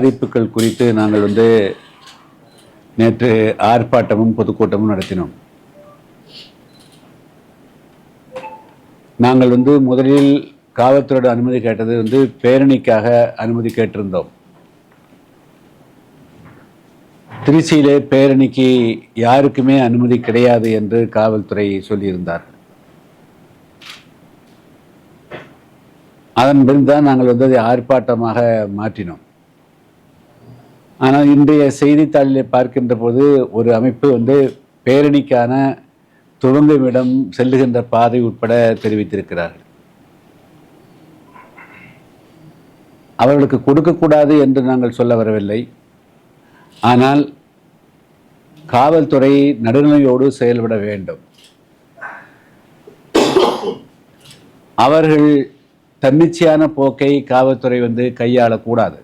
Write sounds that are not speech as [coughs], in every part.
பாதிப்புகள் குறித்து நாங்கள் வந்து நேற்று ஆர்ப்பாட்டமும் பொதுக்கூட்டமும் நடத்தினோம். நாங்கள் வந்து முதலில் காவல்துறையோட அனுமதி கேட்டது வந்து பேரணிக்காக அனுமதி கேட்டிருந்தோம். திருச்சியிலே பேரணிக்கு யாருக்குமே அனுமதி கிடையாது என்று காவல்துறை சொல்லியிருந்தார் அதன் பிறகு தான் நாங்கள் வந்து அதை ஆர்ப்பாட்டமாக மாற்றினோம். ஆனால் இன்றைய செய்தித்தாளில் பார்க்கின்ற போது ஒரு அமைப்பு வந்து பேரணிக்கான துவங்கும் இடம் செல்லுகின்ற பாதை உட்பட தெரிவித்திருக்கிறார்கள். அவர்களுக்கு கொடுக்கக்கூடாது என்று நாங்கள் சொல்ல வரவில்லை. ஆனால் காவல்துறை நடுநிலையோடு செயல்பட வேண்டும். அவர்கள் தன்னிச்சையான போக்கை காவல்துறை வந்து கையாளக்கூடாது.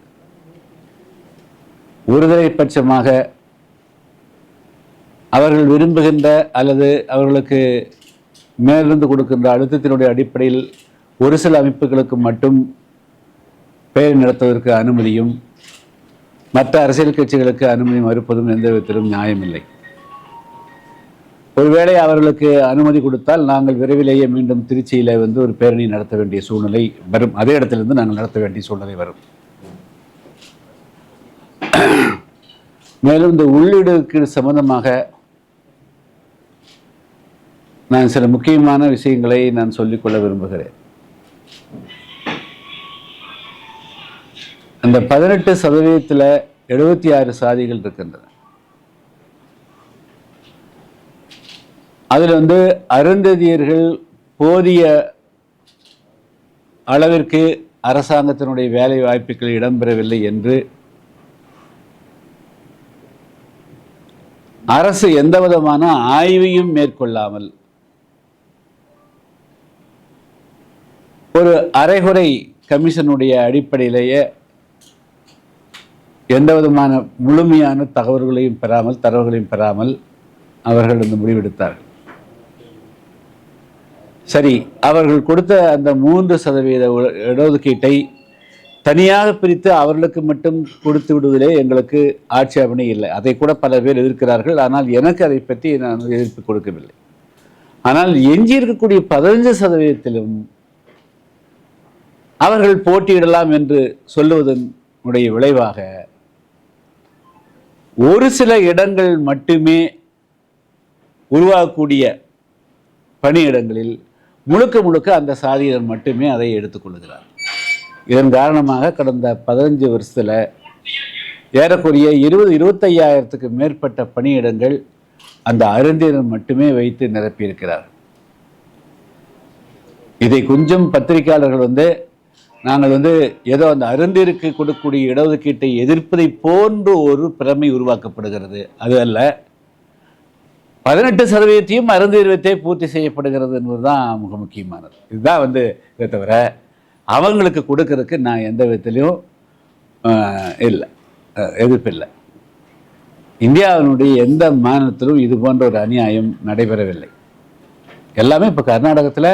ஒருதலை பட்சமாக அவர்கள் விரும்புகின்ற அல்லது அவர்களுக்கு மேலிருந்து கொடுக்கின்ற அழுத்தத்தினுடைய அடிப்படையில் ஒரு சில அமைப்புகளுக்கு மட்டும் பேர் நடத்துவதற்கு அனுமதியும் மற்ற அரசியல் கட்சிகளுக்கு அனுமதி மறுப்பதும் எந்த விதத்திலும் நியாயமில்லை. ஒருவேளை அவர்களுக்கு அனுமதி கொடுத்தால் நாங்கள் விரைவிலேயே மீண்டும் திருச்சியில் வந்து ஒரு பேரணி நடத்த வேண்டிய சூழ்நிலை வரும். அதே இடத்திலிருந்து நாங்கள் நடத்த வேண்டிய சூழ்நிலை வரும். மேலும் இந்த உள்ளீடுக்கு சம்பந்தமாக நான் சில முக்கியமான விஷயங்களை நான் சொல்லிக்கொள்ள விரும்புகிறேன். அந்த பதினெட்டு சதவீதத்தில் எழுபத்தி ஆறு சாதிகள் இருக்கின்றன. அதில் வந்து அருந்ததியர்கள் போதிய அளவிற்கு அரசாங்கத்தினுடைய வேலை வாய்ப்புகள் இடம்பெறவில்லை என்று அரசு எந்த விதமான ஆய்வையும் மேற்கொள்ளாமல் ஒரு அரைகுறை கமிஷனுடைய அடிப்படையிலேயே எந்த விதமான முழுமையான தகவல்களையும் பெறாமல் தரவுகளையும் பெறாமல் அவர்கள் இந்த முடிவெடுத்தார்கள். சரி அவர்கள் கொடுத்த அந்த மூன்று சதவீத இடஒதுக்கீட்டை தனியாக பிரித்து அவர்களுக்கு மட்டும் கொடுத்து விடுவதிலே எங்களுக்கு ஆட்சேபனை இல்லை. அதை கூட பல பேர் எதிர்க்கிறார்கள். ஆனால் எனக்கு அதை பற்றி நான் எதிர்ப்பு கொடுக்கவில்லை. ஆனால் எஞ்சி இருக்கக்கூடிய பதினஞ்சு சதவீதத்திலும் அவர்கள் போட்டியிடலாம் என்று சொல்லுவதனுடைய விளைவாக ஒரு சில இடங்கள் மட்டுமே உருவாகக்கூடிய பணியிடங்களில் முழுக்க முழுக்க அந்த சாதியினர் மட்டுமே அதை எடுத்துக்கொள்கிறார் இதன் காரணமாக கடந்த பதினஞ்சு வருஷத்தில் ஏறக்குறைய இருபது இருபத்தையாயிரத்துக்கு மேற்பட்ட பணியிடங்கள் அந்த அருந்தினர் மட்டுமே வைத்து நிரப்பியிருக்கிறார் இதை கொஞ்சம் பத்திரிகையாளர்கள் வந்து நாங்கள் வந்து ஏதோ அந்த அருந்திற்கு கொடுக்கக்கூடிய இடஒதுக்கீட்டை எதிர்ப்பதை போன்று ஒரு பிரமை உருவாக்கப்படுகிறது. அது அல்ல பதினெட்டு சதவீதத்தையும் அருந்தீர்வத்தை பூர்த்தி செய்யப்படுகிறது என்பதுதான் மிக முக்கியமானது. இதுதான் வந்து இதை தவிர அவங்களுக்கு கொடுக்கறதுக்கு நான் எந்த விதத்திலையும் இல்லை. எதிர்ப்பு எதிர்ப்பில்லை இந்தியாவினுடைய எந்த மாநிலத்திலும் இது போன்ற ஒரு அநியாயம் நடைபெறவில்லை. எல்லாமே இப்போ கர்நாடகத்தில்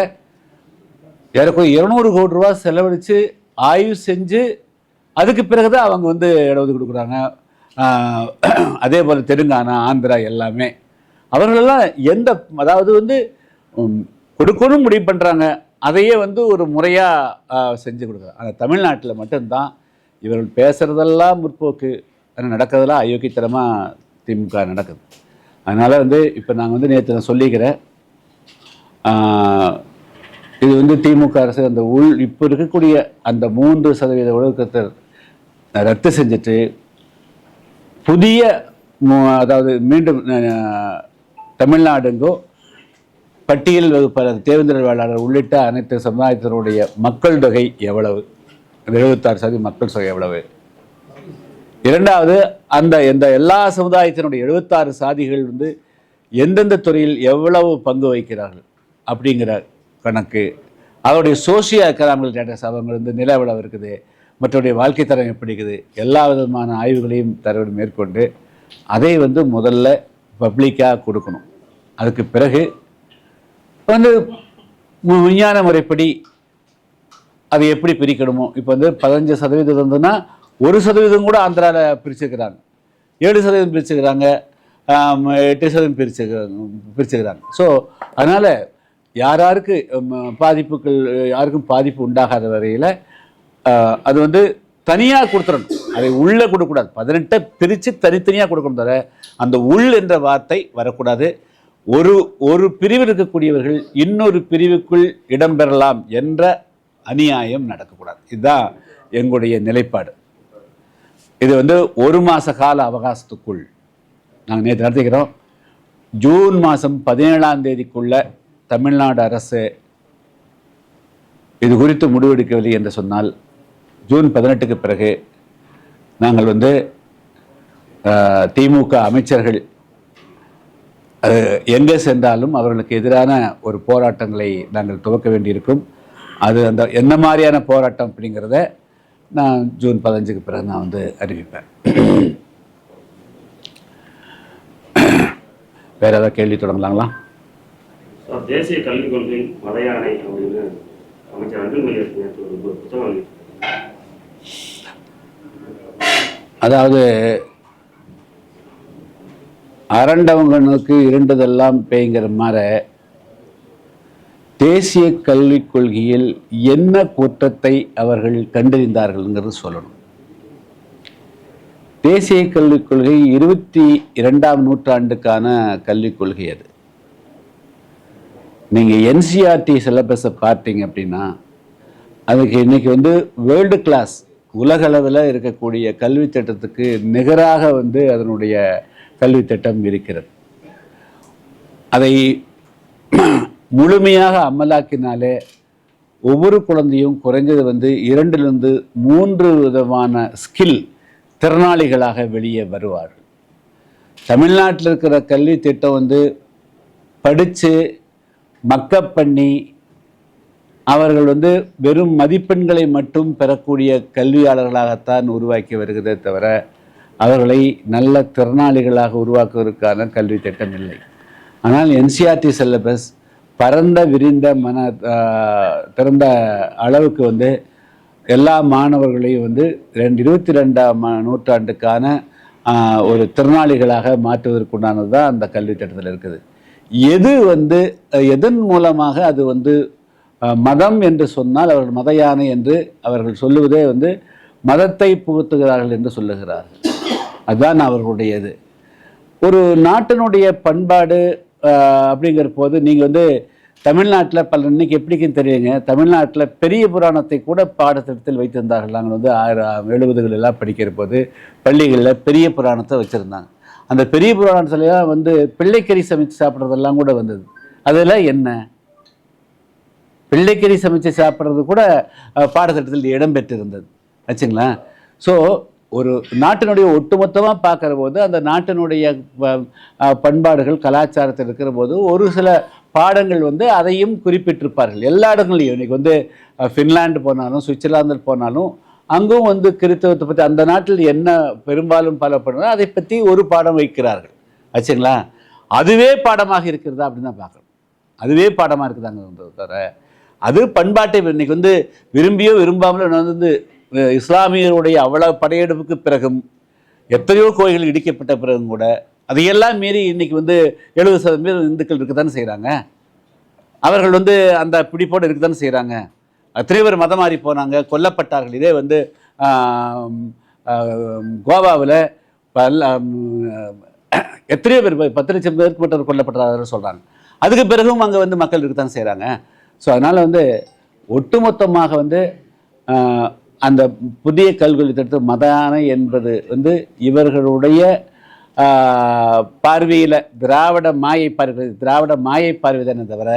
ஏறக்குறைய இருநூறு கோடி ரூபா செலவழித்து ஆய்வு செஞ்சு அதுக்கு பிறகு தான் அவங்க வந்து இடஒதுக்கீடு கொடுக்குறாங்க. அதே போல் தெலுங்கானா ஆந்திரா எல்லாமே. அவர்களெல்லாம் எந்த அதாவது வந்து கொடுக்கணும் முடிவு பண்ணுறாங்க அதையே வந்து ஒரு முறையாக செஞ்சு கொடுக்குறாங்க. ஆனால் தமிழ்நாட்டில் மட்டும்தான் இவர்கள் பேசுகிறதெல்லாம் முற்போக்கு ஆனால் நடக்கிறதெல்லாம் அயோக்கியத்தனமாக திமுக நடக்குது. அதனால் வந்து இப்போ நாங்கள் வந்து நேற்று நான் சொல்லிக்கிறேன். இது வந்து திமுக அரசு அந்த உள் இப்போ இருக்கக்கூடிய அந்த மூன்று சதவீத ஒழுக்கத்தை ரத்து செஞ்சுட்டு புதிய அதாவது மீண்டும் தமிழ்நாடுங்கோ பட்டியல் வகுப்பாளர் தேர்ந்தெடுவாளர் உள்ளிட்ட அனைத்து சமுதாயத்தினுடைய மக்கள் தொகை எவ்வளவு? எழுபத்தாறு சதவீத மக்கள் தொகை எவ்வளவு? இரண்டாவது அந்த இந்த எல்லா சமுதாயத்தினுடைய எழுபத்தாறு சாதிகள் வந்து எந்தெந்த துறையில் எவ்வளவு பங்கு வகிக்கிறார்கள்? அப்படிங்கிற கணக்கு. அதோடைய சோசியோ எக்கனாமிக்கல் டேட்டஸ் அவங்க வந்து நில எவ்வளவு இருக்குது? மற்றவருடைய வாழ்க்கை தரம் எப்படி இருக்குது? எல்லா விதமான ஆய்வுகளையும் தரவு மேற்கொண்டு அதை வந்து முதல்ல பப்ளிக்காக கொடுக்கணும். அதுக்கு பிறகு வந்து விஞ்ஞான முறைப்படி அதை எப்படி பிரிக்கணுமோ இப்போ வந்து பதினஞ்சு சதவீதம் இருந்ததுன்னா ஒரு சதவீதம் கூட ஆந்திராவில் பிரிச்சுக்கிறாங்க ஏழு சதவீதம் பிரிச்சுக்கிறாங்க எட்டு சதவீதம் பிரிச்சு பிரிச்சுக்கிறாங்க ஸோ அதனால் யார் யாருக்கு பாதிப்புகள் யாருக்கும் பாதிப்பு உண்டாகாத வரையில் அது வந்து தனியாக கொடுத்துடணும். அதை உள்ளே கொடுக்கக்கூடாது. பதினெட்டை பிரித்து தனித்தனியாக கொடுக்கணும் தவிர அந்த உள் என்ற வார்த்தை வரக்கூடாது. ஒரு ஒரு பிரிவில் இருக்கக்கூடியவர்கள் இன்னொரு பிரிவுக்குள் இடம்பெறலாம் என்ற அநியாயம் நடக்கக்கூடாது. இதுதான் எங்களுடைய நிலைப்பாடு. இது வந்து ஒரு மாத கால அவகாசத்துக்குள் நாங்கள் நேற்று நடத்திக்கிறோம். ஜூன் மாதம் பதினேழாம் தேதிக்குள்ள தமிழ்நாடு அரசு இது குறித்து முடிவெடுக்கவில்லை என்று சொன்னால் ஜூன் பதினெட்டுக்கு பிறகு நாங்கள் வந்து திமுக அமைச்சர்கள் அஹ், எங்கே சென்றாலும் அவர்களுக்கு எதிரான ஒரு போராட்டங்களை நாங்கள் துவக்க வேண்டியிருக்கும். அது அந்த என்ன மாதிரியான போராட்டம் அப்படிங்கிறத நான் ஜூன் பதினஞ்சுக்கு பிறகு நான் வந்து அறிவிப்பேன். வேற ஏதாவது கேள்வி தொடங்கலாங்களா? தேசிய கல்விக் கொள்கை மலையானை அப்படின்னு அமைச்சர் பு- புத்தகம். அதாவது அரண்டவங்கனுக்கு இருண்டதெல்லாம் பேய்ங்கிற மாதிரி தேசிய கல்விக் கொள்கையில் என்ன குற்றத்தை அவர்கள் கண்டறிந்தார்கள்ங்கிறது சொல்லணும். தேசிய கல்விக் கொள்கை இருபத்தி இரண்டாம் நூற்றாண்டுக்கான கல்விக் கொள்கை அது. நீங்கள் என்சிஆர்டி சிலபஸை பார்த்தீங்க அப்படின்னா அதுக்கு இன்னைக்கு வந்து வேர்ல்டு கிளாஸ் உலகளவில் இருக்கக்கூடிய கல்வி திட்டத்துக்கு நிகராக வந்து அதனுடைய கல்வி திட்டம் இருக்கிறது. அதை [clears throat] முழுமையாக அமலாக்கினாலே ஒவ்வொரு குழந்தையும் குறைஞ்சது வந்து இரண்டிலிருந்து மூன்று விதமான ஸ்கில் திறனாளிகளாக வெளியே வருவார்கள். தமிழ்நாட்டில் இருக்கிற கல்வி திட்டம் வந்து படித்து மக்கப் பண்ணி அவர்கள் வந்து வெறும் மதிப்பெண்களை மட்டும் பெறக்கூடிய கல்வியாளர்களாகத்தான் உருவாக்கி வருகிறதே தவிர அவர்களை நல்ல திறனாளிகளாக உருவாக்குவதற்கான கல்வி திட்டம் இல்லை. ஆனால் என்சிஆர்டி சிலபஸ் பரந்த விரிந்த மன திறந்த அளவுக்கு வந்து எல்லா மாணவர்களையும் வந்து ரெண்டு இருபத்தி ரெண்டாம் நூற்றாண்டுக்கான ஒரு திறனாளிகளாக மாற்றுவதற்குண்டானது தான் அந்த கல்வி திட்டத்தில் இருக்குது. எது வந்து எதன் மூலமாக அது வந்து மதம் என்று சொன்னால் அவர்கள் மத யானை என்று அவர்கள் சொல்லுவதே வந்து மதத்தை புகுத்துகிறார்கள் என்று சொல்லுகிறார்கள். அதுதான் அவர்களுடையது. ஒரு நாட்டினுடைய பண்பாடு அப்படிங்கிற போது நீங்கள் வந்து தமிழ்நாட்டில் பல இன்னைக்கு எப்படிக்கும் தெரியுங்க தமிழ்நாட்டில் பெரிய புராணத்தை கூட பாடத்திட்டத்தில் வைத்திருந்தார்கள். நாங்கள் வந்து ஆயிரம் எழுபதுகளெல்லாம் படிக்கிற போது பள்ளிகளில் பெரிய புராணத்தை வச்சுருந்தாங்க. அந்த பெரிய புராணத்துலலாம் வந்து பிள்ளைக்கறி சமைச்சு சாப்பிட்றதெல்லாம் கூட வந்தது. அதெல்லாம் என்ன? பிள்ளைக்கறி சமைச்சு சாப்பிட்றது கூட பாடத்திட்டத்தில் இடம்பெற்றிருந்தது ஆச்சுங்களா ஸோ ஒரு நாட்டினுடைய ஒட்டுமொத்தமாக பார்க்குற போது அந்த நாட்டினுடைய ப- பண்பாடுகள் கலாச்சாரத்தில் இருக்கிற போது ஒரு சில பாடங்கள் வந்து அதையும் குறிப்பிட்டிருப்பார்கள். எல்லா இடங்களையும் இன்னைக்கு வந்து ஃபின்லாண்டு போனாலும் சுவிட்சர்லாந்தில் போனாலும் அங்கும் வந்து கிறித்தவத்தை பற்றி அந்த நாட்டில் என்ன பெரும்பாலும் பல பண்ணுறோம் அதை பற்றி ஒரு பாடம் வைக்கிறார்கள். ஆச்சுங்களா? அதுவே பாடமாக இருக்கிறதா அப்படின்னு தான் பார்க்குறோம். அதுவே பாடமாக இருக்குதாங்க தவிர அது பண்பாட்டை இன்னைக்கு வந்து விரும்பியோ விரும்பாமலோ நான் வந்து இஸ்லாமியருடைய அவ்வளவு படையெடுப்புக்கு பிறகும் எத்தனையோ கோயில்கள் இடிக்கப்பட்ட பிறகும் கூட அதையெல்லாம் மீறி இன்றைக்கி வந்து எழுபது சதவீதம் இந்துக்கள் இருக்கத்தானே செய்கிறாங்க அவர்கள் வந்து அந்த பிடிப்போடு இருக்கத்தானே செய்கிறாங்க எத்தனை பேர் மதம் மாறி போனாங்க கொல்லப்பட்டார்கள். இதே வந்து கோவாவில் பல் எத்தனையோ பேர் பத்து லட்சம் பேருக்கு மட்டும் கொல்லப்பட்டார்கள் சொல்கிறாங்க அதுக்கு பிறகும் அங்கே வந்து மக்கள் இருக்கத்தான் செய்கிறாங்க ஸோ அதனால் வந்து ஒட்டுமொத்தமாக வந்து அந்த புதிய கல்வி திட்டம் மதானை என்பது வந்து இவர்களுடைய பார்வையில் திராவிட மாயை பார்வை திராவிட மாயை பார்வை தானே தவிர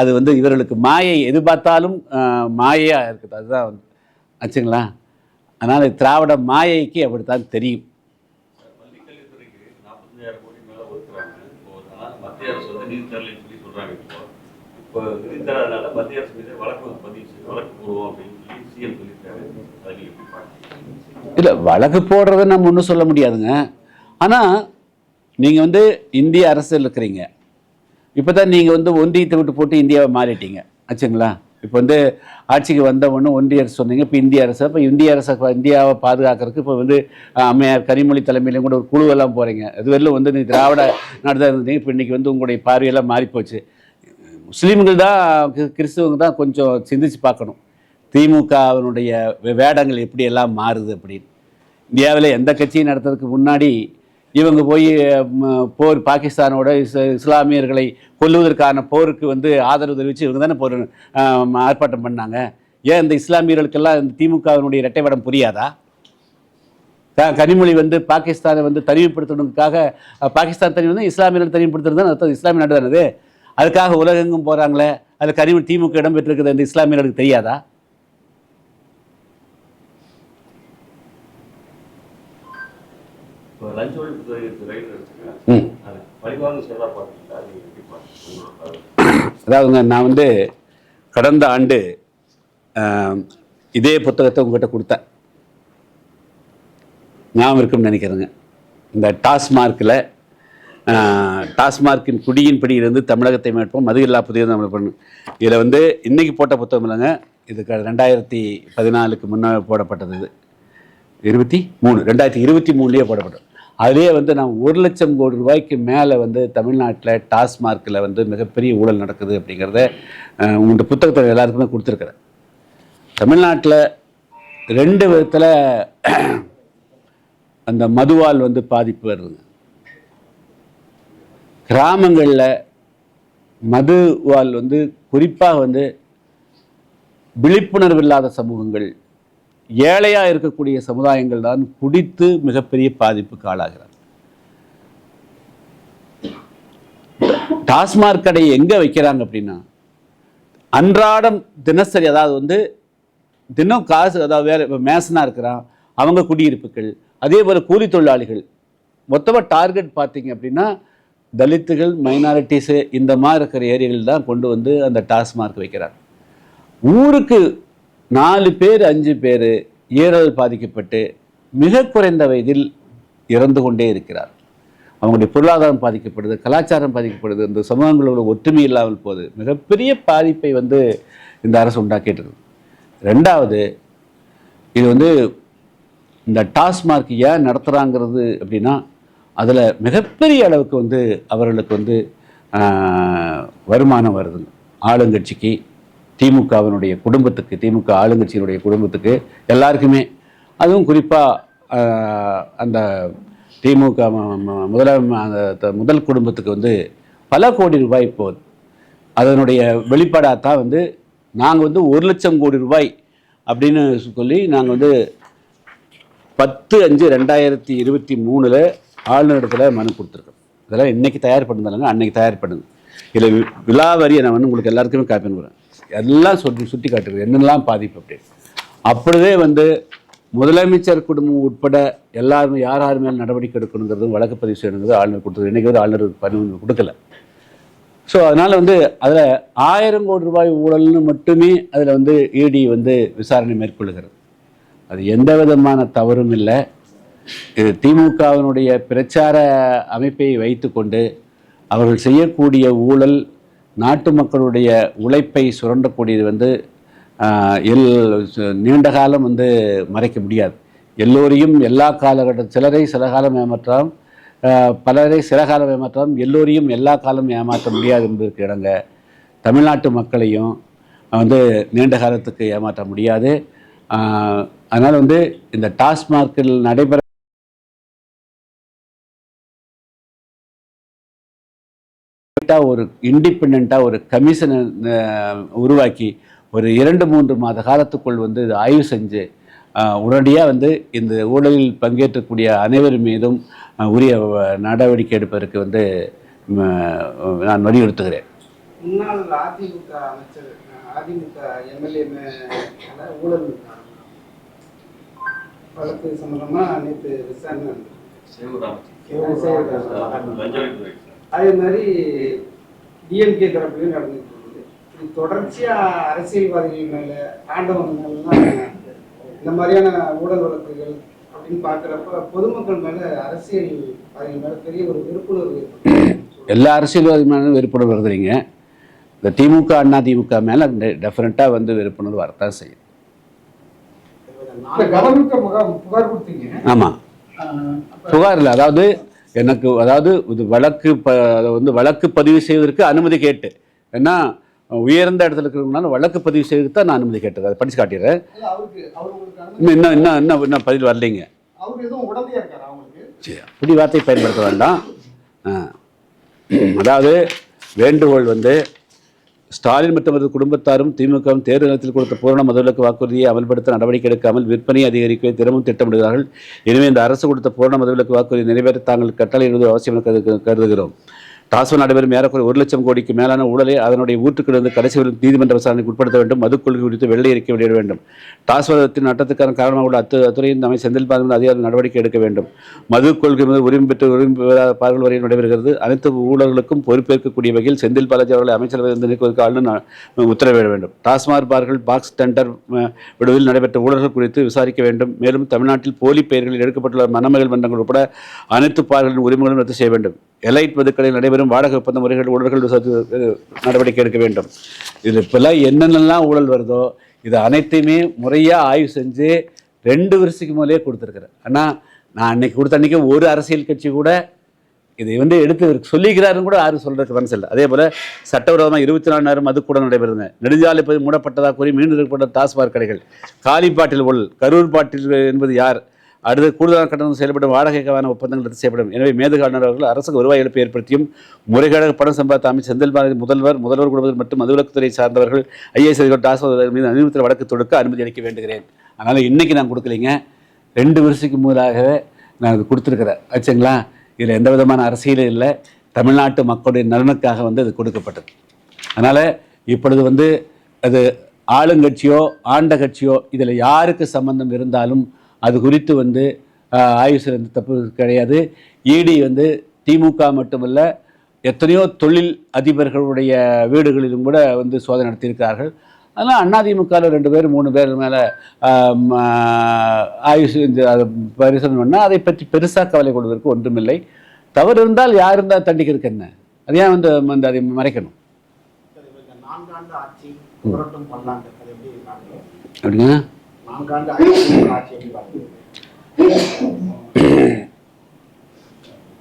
அது வந்து இவர்களுக்கு மாயை எது பார்த்தாலும் மாயையாக இருக்குது. அதுதான் வந்து ஆச்சுங்களா? அதனால் திராவிட மாயைக்கு அப்படித்தான் தெரியும். இப்போ மத்திய அரசு நிதி தராதனால மத்திய அரசு மீது வழக்கு பதிவு வழக்கு போடுவோம் அப்படின்னு இல்லை வழக்கு போடுறத நம்ம ஒன்றும் சொல்ல முடியாதுங்க. ஆனால் நீங்கள் வந்து இந்திய அரசியல் இருக்கிறீங்க. இப்போ தான் நீங்கள் வந்து ஒன்றியத்தை விட்டு போட்டு இந்தியாவை மாறிட்டீங்க. ஆச்சுங்களா? இப்போ வந்து ஆட்சிக்கு வந்த ஒன்று ஒன்றிய அரசு சொன்னீங்க இப்போ இந்திய அரசு. இப்போ இந்திய அரசை இந்தியாவை பாதுகாக்கிறதுக்கு இப்போ வந்து அம்மையார் கனிமொழி தலைமையிலும் கூட ஒரு குழுவெல்லாம் போகிறீங்க இதுவரையிலும் வந்து நீ திராவிட நாடு தான் இருந்தீங்க. இப்போ இன்றைக்கி வந்து உங்களுடைய பார்வையெல்லாம் மாறிப்போச்சு. முஸ்லீம்கள் தான் கிறிஸ்துவங்க தான் கொஞ்சம் சிந்திச்சு பார்க்கணும். திமுகவினுடைய வே- வேடங்கள் எப்படி எல்லாம் மாறுது அப்படின்னு. இந்தியாவில் எந்த கட்சியும் நடத்துறதுக்கு முன்னாடி இவங்க போய் போர் பாகிஸ்தானோட இஸ் இஸ்லாமியர்களை கொல்லுவதற்கான போருக்கு வந்து ஆதரவு தெரிவித்து இவங்க தானே போர் ஆர்ப்பாட்டம் பண்ணாங்க. ஏன் இந்த இஸ்லாமியர்களுக்கெல்லாம் இந்த திமுகவினுடைய இரட்டை வடம் புரியாதா? க- கனிமொழி வந்து பாகிஸ்தானை வந்து தனிமைப்படுத்தணுக்காக பாகிஸ்தான் தனி வந்து இஸ்லாமியர்கள் தனிமைப்படுத்துறது அர்த்தம் இஸ்லாமிய நாடு தானது அதுக்காக உலகெங்கும் போகிறாங்களே அது கனிமொழி திமுக இடம் பெற்றிருக்கிறது இந்த இஸ்லாமியர்களுக்கு தெரியாதா இப்போ லஞ்ச ஒழிப்பு ரயில் எடுத்துங்க ம் அது பழிவாங்க செயலா பார்த்தீங்களா அது எப்படி பார்த்தீங்க உங்களோட பார்வை? அதாவதுங்க நான் வந்து கடந்த ஆண்டு இதே புத்தகத்தை உங்ககிட்ட கொடுத்தேன். ஞாபகம் இருக்கும்னு நினைக்கிறேங்க. இந்த டாஸ்மார்க்கில் டாஸ்மார்க்கின் குடியின்படி இருந்து தமிழகத்தை மீட்போம் மது இல்லா புதிய தமிழ் பண்ணு. இதில் வந்து இன்னைக்கு போட்ட புத்தகம் இல்லைங்க. இது க- ரெண்டாயிரத்தி பதினாலுக்கு முன்னாடி போடப்பட்டது இது. இருபத்தி மூணு ரெண்டாயிரத்தி இருபத்தி மூணுலேயே போடப்படும். அதுலேயே வந்து நான் ஒரு லட்சம் கோடி ரூபாய்க்கு மேலே வந்து தமிழ்நாட்டில் டாஸ்மார்க்கில் வந்து மிகப்பெரிய ஊழல் நடக்குது அப்படிங்கிறத அஹ், உங்களோட புத்தகத்தில் எல்லாருக்குமே கொடுத்துருக்குறேன். தமிழ்நாட்டில் ரெண்டு விதத்தில் அந்த மதுவால் வந்து பாதிப்பு வருது கிராமங்களில் மதுவால் வந்து குறிப்பாக வந்து விழிப்புணர்வு இல்லாத சமூகங்கள் ஏழையாக இருக்கக்கூடிய சமுதாயங்கள் தான் குடித்து மிகப்பெரிய பாதிப்புக்கு ஆளாகிறார் டாஸ்மாக் கடை எங்கே வைக்கிறாங்க அப்படின்னா அன்றாடம் தினசரி அதாவது வந்து தினம் காசு அதாவது வேலை இப்போ மேசனாக இருக்கிறான் அவங்க குடியிருப்புகள் அதே போல் கூலி தொழிலாளிகள். மொத்தமாக டார்கெட் பார்த்தீங்க அப்படின்னா தலித்துகள் மைனாரிட்டிஸு இந்த மாதிரி இருக்கிற ஏரியாவில் தான் கொண்டு வந்து அந்த டாஸ்மார்க் வைக்கிறார் ஊருக்கு நாலு பேர் அஞ்சு பேர் ஈரல் பாதிக்கப்பட்டு மிக குறைந்த வயதில் இறந்து கொண்டே இருக்கிறார். அவங்களுடைய பொருளாதாரம் பாதிக்கப்படுது கலாச்சாரம் பாதிக்கப்படுது இந்த சமூகங்களோட ஒற்றுமை இல்லாமல் போகுது. மிகப்பெரிய பாதிப்பை வந்து இந்த அரசு உண்டாக்கிட்டு இருக்குது ரெண்டாவது இது வந்து இந்த டாஸ்மார்க் ஏன் நடத்துகிறாங்கிறது அப்படின்னா அதில் மிகப்பெரிய அளவுக்கு வந்து அவர்களுக்கு வந்து வருமானம் வருதுங்க. ஆளுங்கட்சிக்கு திமுகவினுடைய குடும்பத்துக்கு திமுக ஆளுங்கட்சியினுடைய குடும்பத்துக்கு எல்லாருக்குமே அதுவும் குறிப்பாக அந்த திமுக முதல அந்த முதல் குடும்பத்துக்கு வந்து பல கோடி ரூபாய் போகுது அதனுடைய வெளிப்பாடாக தான் வந்து நாங்கள் வந்து ஒரு லட்சம் கோடி ரூபாய் அப்படின்னு சொல்லி நாங்கள் வந்து பத்து அஞ்சு ரெண்டாயிரத்தி இருபத்தி மூணில் ஆளுநரிடத்தில் மனு கொடுத்துருக்கோம். இதெல்லாம் இன்றைக்கி தயார் பண்ணுதாங்க அன்னைக்கு தயார் பண்ணுது. இதில் விழா வரியை நான் வந்து உங்களுக்கு எல்லாருக்குமே காப்பி பண்ணுறேன் எல்லாம் சொல்லி சுட்டி காட்டுறது. என்னெல்லாம் பாதிப்பு அப்படின்னு அப்படியே வந்து முதலமைச்சர் குடும்பம் உட்பட எல்லாருமே யார் யார் மேல் நடவடிக்கை எடுக்கணுங்கிறதும் வழக்கு பதிவு செய்யணுங்கிறது ஆளுநர் கொடுத்தது. இன்னைக்கு வந்து ஆளுநர் பதிவு கொடுக்கல. ஸோ அதனால் வந்து அதில் ஆயிரம் கோடி ரூபாய் ஊழல்னு மட்டுமே அதில் வந்து இடி வந்து விசாரணை மேற்கொள்ளுகிறது. அது எந்த விதமான தவறும் இல்லை. இது திமுகவினுடைய பிரச்சார அமைப்பை வைத்துக்கொண்டு அவர்கள் செய்யக்கூடிய ஊழல் நாட்டு மக்களுடைய உழைப்பை சுரண்டக்கூடியது வந்து எல் நீண்ட காலம் வந்து மறைக்க முடியாது. எல்லோரையும் எல்லா காலகட்ட சிலரை சில காலம் ஏமாற்றலாம் பலரை சில காலம் ஏமாற்றலாம் எல்லோரையும் எல்லா காலம் ஏமாற்ற முடியாது என்பதற்கு இடங்க தமிழ்நாட்டு மக்களையும் வந்து நீண்ட காலத்துக்கு ஏமாற்ற முடியாது. அதனால் வந்து இந்த டாஸ்மார்க்கில் நடைபெற ஒரு இண்டிபெண்ட்டாக ஒரு கமிஷனை உருவாக்கி ஒரு இரண்டு மூன்று மாத காலத்துக்குள் வந்து இது ஆய்வு செஞ்சு உடனடியாக வந்து இந்த ஊழலில் பங்கேற்றக்கூடிய அனைவர் மீதும் உரிய நடவடிக்கை எடுப்பதற்கு வந்து நான் வலியுறுத்துகிறேன். முன்னாள் அதிமுக அமைச்சர் அதிமுக எம்எல்ஏ ஊழல் வழக்கு சம்பந்தமா நேற்று விசாரணை அதே மாதிரி டிஎம்கே தரப்புலையும் நடந்துட்டு இருக்குது. இது தொடர்ச்சியா அரசியல்வாதிகள் மேல ஆண்டவங்க மேலாம் இந்த மாதிரியான ஊழல் வழக்குகள் அப்படின்னு பார்க்குறப்ப பொதுமக்கள் மேல அரசியல்வாதிகள் மேல பெரிய ஒரு விழிப்புணர்வு ஏற்பட்டு எல்லா அரசியல்வாதி மேலும் வெறுப்புணர்வு வருதுறீங்க இந்த திமுக அண்ணா திமுக மேலே டெஃபினட்டாக வந்து வெறுப்புணர்வு வரத்தான் கவர்னருக்கு புகார் கொடுத்தீங்க. ஆமாம் புகார் இல்லை. அதாவது எனக்கு அதாவது இது வழக்கு ப அதை வந்து வழக்கு பதிவு செய்வதற்கு அனுமதி கேட்டு. ஏன்னா உயர்ந்த இடத்துல இருக்கிறவங்கனால வழக்கு பதிவு செய்வதற்கு தான் நான் அனுமதி கேட்டது. அதை படிச்சு காட்டிடுறேன். இன்னும் இன்னும் இன்னும் இன்னும் பதில் வரலைங்க. சரி அப்படி வார்த்தை பயன்படுத்த வேண்டாம். அதாவது வேண்டுகோள் வந்து ஸ்டாலின் மற்றும் அவரது குடும்பத்தாரும் திமுகவும் தேர்தல் நேரத்தில் கொடுத்த பூரண மதுவிலக்கு வாக்குறுதியை அமல்படுத்த நடவடிக்கை எடுக்காமல் விற்பனை அதிகரிக்க தினமும் திட்டமிடுகிறார்கள். எனவே இந்த அரசு கொடுத்த பூரண மதுவிலக்கு வாக்குறுதியை நிறைவேற்ற தாங்கள் கட்டளையிடுவது அவசியம் என கருதுகிறோம். டாஸ்மாக் நடைபெறும் ஏறக்குறைய ஒரு லட்சம் கோடிக்கு மேலான ஊழலை அதனுடைய ஊற்றுக்கிடந்து கடைசி வரும் நீதிமன்ற விசாரணைக்கு உட்படுத்த வேண்டும். மது கொள்கை குறித்து வெள்ளை அறிக்கை வெளியிட வேண்டும். டாஸ்மாகத்தின் நட்டத்துக்கான காரணமாக உள்ள அத்து அத்துறையின் அமைச்சர் செந்தில் பாலாஜி அதிகாரி நடவடிக்கை எடுக்க வேண்டும். மது கொள்கை மீது உரிமை பெற்று உரிமை பெறாத பார்கள் வரையில் நடைபெறுகிறது. அனைத்து ஊழல்களுக்கும் பொறுப்பேற்கக்கூடிய வகையில் செந்தில் பாலாஜி அவர்களை அமைச்சரவையிலிருந்து நீக்குவதற்கு ஆளுநர் உத்தரவிட வேண்டும். டாஸ்மாக் பார்கள் பாக்ஸ் டெண்டர் விடுவில் நடைபெற்ற ஊழல்கள் குறித்து விசாரிக்க வேண்டும். மேலும் தமிழ்நாட்டில் போலி பெயர்களில் எடுக்கப்பட்டுள்ள மணமகள் மன்றங்கள் உட்பட அனைத்து பார்களின் உரிமைகளும் ரத்து செய்ய வேண்டும். எலைட் மதுக்களில் நடைபெறும் வாடகை ஒப்பந்த முறைகள் ஊழல்கள் நடவடிக்கை எடுக்க வேண்டும். இதில் இப்போல்லாம் என்னென்னலாம் ஊழல் வருதோ இது அனைத்தையுமே முறையாக ஆய்வு செஞ்சு ரெண்டு வருஷத்துக்கு மேலேயே கொடுத்துருக்குறேன் ஆனால் நான் அன்னைக்கு கொடுத்த அன்னைக்கு ஒரு அரசியல் கட்சி கூட இதை வந்து எடுத்து சொல்லிக்கிறாருன்னு கூட யாரும் சொல்கிறதுக்கு மனசு இல்லை. அதே போல் சட்டவிரோதமாக இருபத்தி நாலு நேரம் அது கூட நடைபெறுது. நெடுஞ்சாலை பகுதி மூடப்பட்டதாக கூறி மீண்டும் இருக்கப்பட்ட டாஸ்மாக் கடைகள். காலிப்பாட்டில் உள் கரூர் பாட்டில் என்பது யார்? அடுத்து கூடுதலான கட்டணம் செயல்படும் வாடகைக்கான ஒப்பந்தங்கள் ரத்து செய்யப்படும். எனவே மேதுகாணர் அவர்கள் அரசுக்கு வருவாய் இழப்பை ஏற்படுத்தியும் முறைகேடாக பணம் சம்பாதித்த அமைச்சர் செந்தில் பாலாஜி முதல்வர் முதல்வர் குடும்பத்தில் மற்றும் மதுவிலக்குத்துறை சார்ந்தவர்கள் ஐஏஎஸ் அதிகாரி டாஸ்மாக் மீது அனுமதி வழக்கு தொடுக்க அனுமதி அளிக்க வேண்டுகிறேன். அதனால் இன்றைக்கி நான் கொடுக்கலைங்க. ரெண்டு வருஷத்துக்கு முதலாகவே நான் அது கொடுத்துருக்குறேன். ஆச்சுங்களா? இதில் எந்த விதமான அரசியலும் இல்லை. தமிழ்நாட்டு மக்களுடைய நலனுக்காக வந்து அது கொடுக்கப்பட்டது. அதனால் இப்பொழுது வந்து அது ஆளுங்கட்சியோ ஆண்ட கட்சியோ இதில் யாருக்கு சம்பந்தம் இருந்தாலும் அது குறித்து வந்து ஆய்வு செய்வது தப்பு கிடையாது. இடி வந்து திமுக மட்டுமல்ல எத்தனையோ தொழில் அதிபர்களுடைய வீடுகளிலும் கூட வந்து சோதனை நடத்தியிருக்கிறார்கள். அதனால் அதிமுகவில் ரெண்டு பேர் மூணு பேர் மேலே அதை பரிசோதனை பண்ணால் அதை பற்றி பெருசாக கவலை கொள்வதற்கு ஒன்றுமில்லை. தவறு இருந்தால் யார் இருந்தால் தண்டிக்கிறதுக்கு என்ன? அது ஏன் வந்து வந்து அதை மறைக்கணும்? அப்படிங்க [coughs] நான்காண்டு ஆட்சி ஆட்சி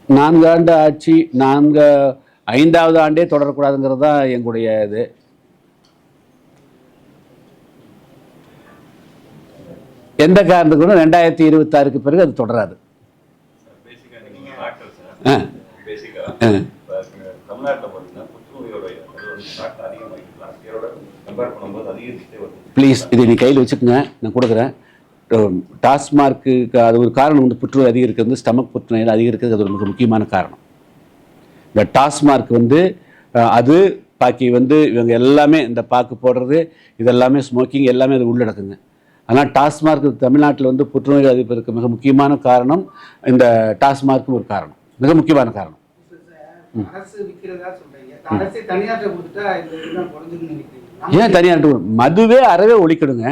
நான்காண்டு நான்கு ஐந்தாவது ஆண்டே தொடரக்கூடாதுங்கிறது தான் எங்களுடைய இது. எந்த காரணத்துக்கு ரெண்டாயிரத்தி இருபத்தாறுக்கு பிறகு அது தொடராது. தமிழ்நாட்டில் பார்த்தீங்கன்னா புற்றுநோயோட கம்பேர் பண்ணும்போது அதிகரிச்சுட்டே வருது. ப்ளீஸ் இதை நீ கையில் வச்சுக்கோங்க நான் கொடுக்குறேன். டாஸ்மார்க்கு அது ஒரு காரணம் வந்து புற்றுநோய் அதிகரிக்கிறது வந்து ஸ்டமக் புற்றுநோயில் அதிகரிக்கிறது அது ஒரு மிக முக்கியமான காரணம். இந்த டாஸ்மார்க் வந்து அது பாக்கி வந்து இவங்க எல்லாமே இந்த பாக்கு போடுறது இதெல்லாமே ஸ்மோக்கிங் எல்லாமே அது உள்ளடக்குங்க. ஆனால் டாஸ்மார்க் தமிழ்நாட்டில் வந்து புற்றுநோய் அதிகரிப்பதற்கு மிக முக்கியமான காரணம் இந்த டாஸ்மார்க்கும் ஒரு காரணம். மிக முக்கியமான காரணம். அரசு விற்கிறதா சொல்றீங்க. அரசு தனியார்ட்ட கொடுத்துட்டா இந்த இதுதான் குறைஞ்சுன்னு நினைக்கிறீங்க. ஏன் தனியார் மதுவே அறவே ஒழிக்கணுங்க.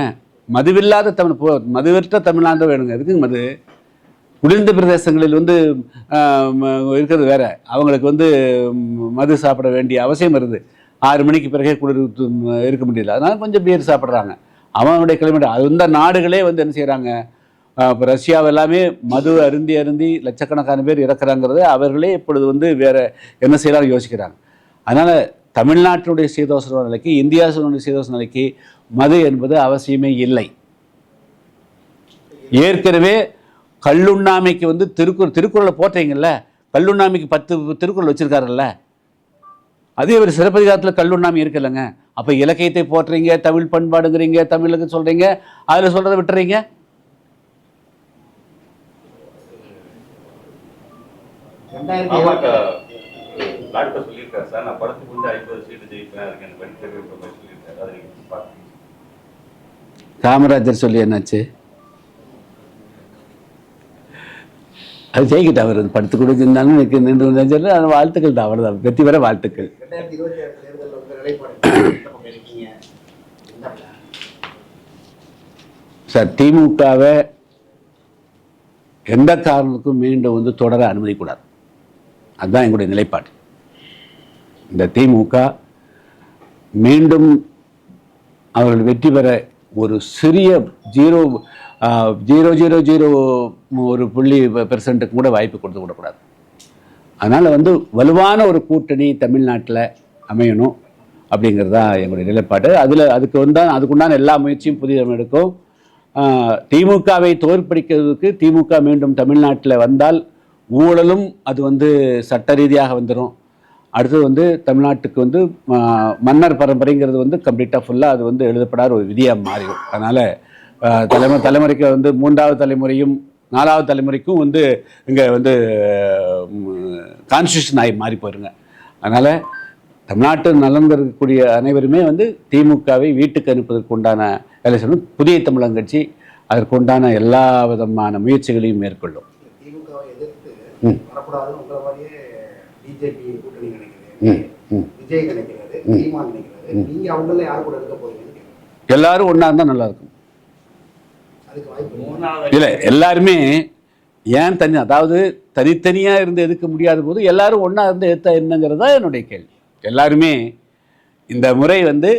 மதுவில்லாத தமிழ் போ மதுவற்ற தமிழ்நாடு வேணுங்க. எதுக்குங்க மது? குளிர்ந்த பிரதேசங்களில் வந்து இருக்கிறது வேற. அவங்களுக்கு வந்து மது சாப்பிட வேண்டிய அவசியம் வருது. ஆறு மணிக்கு பிறகே குளிர் இருக்க முடியல. அதனால கொஞ்சம் பியர் சாப்பிட்றாங்க. அவனுடைய கிளைமேட் அது இந்த நாடுகளே வந்து என்ன செய்கிறாங்க இப்போ ரஷ்யாவை எல்லாமே மது அருந்தி அருந்தி லட்சக்கணக்கான பேர் இறக்குறாங்கிறத அவர்களே இப்பொழுது வந்து வேற என்ன செய்யலாம் யோசிக்கிறாங்க. அதனால் தமிழ்நாட்டினுடைய சீதோசன நிலைக்கு இந்தியாவினுடைய சீதோசன நிலைக்கு மது என்பது அவசியமே இல்லை. ஏற்கனவே கல்லுண்ணாமைக்கு வந்து திருக்குறள் திருக்குறளை போட்டீங்கல்ல? கல்லுண்ணாமைக்கு பத்து திருக்குறள் வச்சிருக்காருல்ல? அதே ஒரு சிறப்பதிகாரத்தில் கல்லுண்ணாமை இருக்குல்லங்க. அப்போ இலக்கியத்தை போட்டுறீங்க தமிழ் பண்பாடுங்கிறீங்க தமிழுக்கு சொல்கிறீங்க அதில் சொல்கிறத விட்டுறீங்க? ரெண்டாயிரத்தி டாக்டர் சொல்லியிருக்காரு சார் நான் படத்துக்கு வந்து ஐம்பது சீட்டு ஜெயிப்பேன் அதுக்கு எனக்கு மாதிரி சொல்லியிருக்காரு. அதை நீங்கள் பார்த்து காமராஜர் சொல்லி என்னாச்சு? அது ஜெயிக்கிட்ட அவர் படுத்து கொடுத்துருந்தாலும் எனக்கு நின்று நினைச்சாலும் அது வாழ்த்துக்கள் தான் அவ்வளோதான் வெற்றி பெற வாழ்த்துக்கள்? சார் திமுகவை எந்த காரணத்துக்கும் மீண்டும் வந்து தொடர அனுமதிக்கூடாது. அதுதான் எங்களுடைய நிலைப்பாடு. இந்த திமுக மீண்டும் அவர்கள் வெற்றி பெற ஒரு சிறிய ஜீரோ ஜீரோ ஜீரோ ஜீரோ ஒரு புள்ளி பெர்சன்ட்டுக்கு கூட வாய்ப்பு கொடுத்து விடக்கூடாது. அதனால் வந்து வலுவான ஒரு கூட்டணி தமிழ்நாட்டில் அமையணும் அப்படிங்கிறது தான் எங்களுடைய நிலைப்பாடு. அதில் அதுக்கு வந்து அதுக்குண்டான எல்லா முயற்சியும் புதிய எடுக்கும். திமுகவை தோற்கடிக்கிறதுக்கு திமுக மீண்டும் தமிழ்நாட்டில் வந்தால் ஊழலும் அது வந்து சட்ட ரீதியாக வந்துடும் அடுத்தது வந்து தமிழ்நாட்டுக்கு வந்து மன்னர் பரம்பரைங்கிறது வந்து கம்ப்ளீட்டாக ஃபுல்லாக அது வந்து எழுதப்படாத ஒரு விதியாக மாறிடும். அதனால் தலைமை தலைமுறைக்கு வந்து மூன்றாவது தலைமுறையும் நாலாவது தலைமுறைக்கும் வந்து இங்கே வந்து கான்ஸ்டியூஷன் ஆகி மாறி போயிருங்க. அதனால் தமிழ்நாட்டு நலன் இருக்கக்கூடிய அனைவருமே வந்து திமுகவை வீட்டுக்கு அனுப்புவதற்கு உண்டான வேலை செய்யணும். புதிய தமிழகம் கட்சி அதற்குண்டான எல்லா விதமான முயற்சிகளையும் மேற்கொள்ளும். ம். பிஜேபி கூட்டணி ம் நினைக்கிறது ம். விஜய் நினைக்கிறது ம். சீமான் நினைக்கிறது நீங்க அவங்கள யார் கூட இருக்க போறீங்கன்னு கேட்குறேன் எல்லாரும் ஒன்றா இருந்தால் நல்லாயிருக்கும் அதுக்கு வாய்ப்பு இல்லை. மூணாவது இல்லை எல்லாருமே ஏன் தனி அதாவது தனித்தனியாக இருந்து எதுக்க முடியாத போது எல்லாரும் ஒன்றா இருந்து எடுத்தா என்னங்கிறது தான் என்னுடைய கேள்வி. எல்லாருமே இந்த முறை வந்து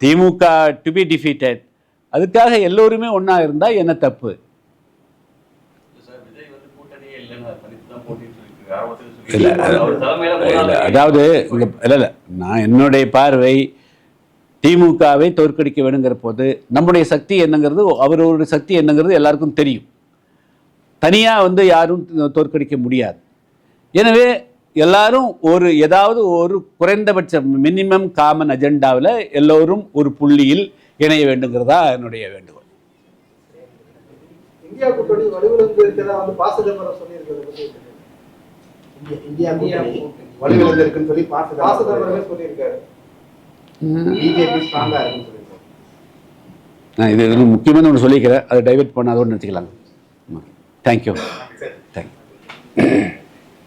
திமுக டு பி டிஃபீட்டட் அதுக்காக எல்லோருமே ஒன்றா இருந்தால் என்ன தப்பு? இல்லை இல்லை அதாவது இங்க இல்லை இல்லை நான் என்னுடைய பார்வை திமுகவை தோற்கடிக்க வேணுங்கிற போது நம்முடைய சக்தி என்னங்கிறது அவரோட சக்தி என்னங்கிறது எல்லாருக்கும் தெரியும். தனியாக வந்து யாரும் தோற்கடிக்க முடியாது. எனவே எல்லாரும் ஒரு ஏதாவது ஒரு குறைந்தபட்ச மினிமம் காமன் அஜெண்டாவில் எல்லோரும் ஒரு புள்ளியில் இணைய வேண்டுங்கிறதா என்னுடைய வேண்டுகோள். இந்தியா கூட்டணி வலுவிழந்து இருக்கிறதா வந்து சொல்லியிருக்கிறது. இந்தியா கூட்டணி. கூட்டணி. வலுவிழந்து இருக்குன்னு சொல்லி பா பார்த்து சிதம்பரமே சொல்லியிருக்காரு. பிஜேபி ஸ்ட்ராங்கா இருக்குன்னு சொல்லியிருக்காரு. நான் இது இது முக்கியமான ஒன்று சொல்லிக்கிறேன். அதை டைவெர்ட் பண்ணாதோடு நிறுத்திக்கலாங்க தேங்க்யூ தேங்க்யூ